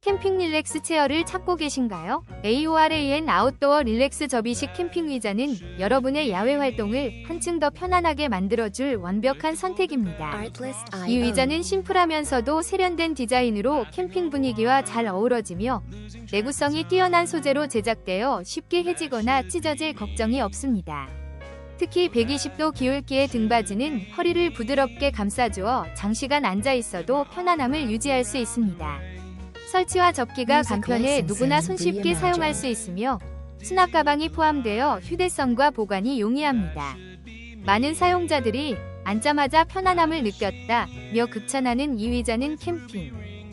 캠핑 릴렉스 체어를 찾고 계신가요? AORAN 아웃도어 릴렉스 접이식 캠핑 의자는 여러분의 야외 활동을 한층 더 편안하게 만들어줄 완벽한 선택입니다. 이 의자는 심플하면서도 세련된 디자인으로 캠핑 분위기와 잘 어우러지며 내구성이 뛰어난 소재로 제작되어 쉽게 해지거나 찢어질 걱정이 없습니다. 특히 120도 기울기의 등받이는 허리를 부드럽게 감싸주어 장시간 앉아 있어도 편안함을 유지할 수 있습니다. 설치와 접기가 간편해 누구나 손쉽게 사용할 수 있으며 수납 가방이 포함되어 휴대성과 보관이 용이합니다. 많은 사용자들이 앉자마자 편안함을 느꼈다며 극찬하는 이 의자는 캠핑,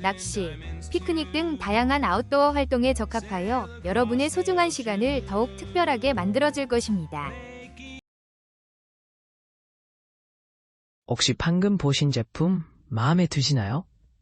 낚시, 피크닉 등 다양한 아웃도어 활동에 적합하여 여러분의 소중한 시간을 더욱 특별하게 만들어줄 것입니다. 혹시 방금 보신 제품 마음에 드시나요?